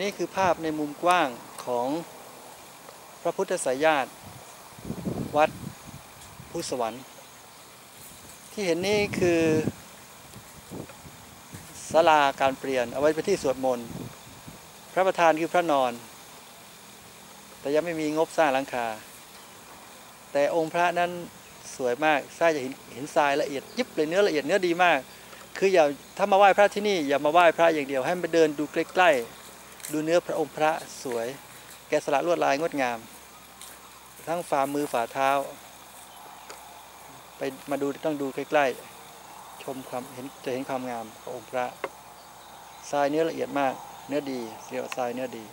นี่คือภาพในมุมกว้างของพระพุทธสายาตวัดพุทธสวรรค์ ที่เห็นนี่คือศาลาการเปลี่ยนเอาไว้เป็นที่สวดมนต์ พระประธานคือพระนอน แต่ยังไม่มีงบสร้างหลังคา แต่องค์พระนั้นสวยมากสร้างจะเห็นเห็นทรายละเอียดยิบเลยเนื้อละเอียดเนื้อดีมาก คืออย่าถ้ามาไหว้พระที่นี่อย่ามาไหว้พระอย่างเดียวให้มาเดินดูใกล้ๆ ดูเนื้อพระองค์พระสวย แกะสลักลวดลายงดงาม ทั้งฝ่ามือฝ่าเท้า ไปมาดูต้องดูใกล้ๆ ชมความเห็นจะเห็นความงามขององค์พระทรายเนื้อละเอียดมาก เนื้อดีเสียวทรายเนื้อดี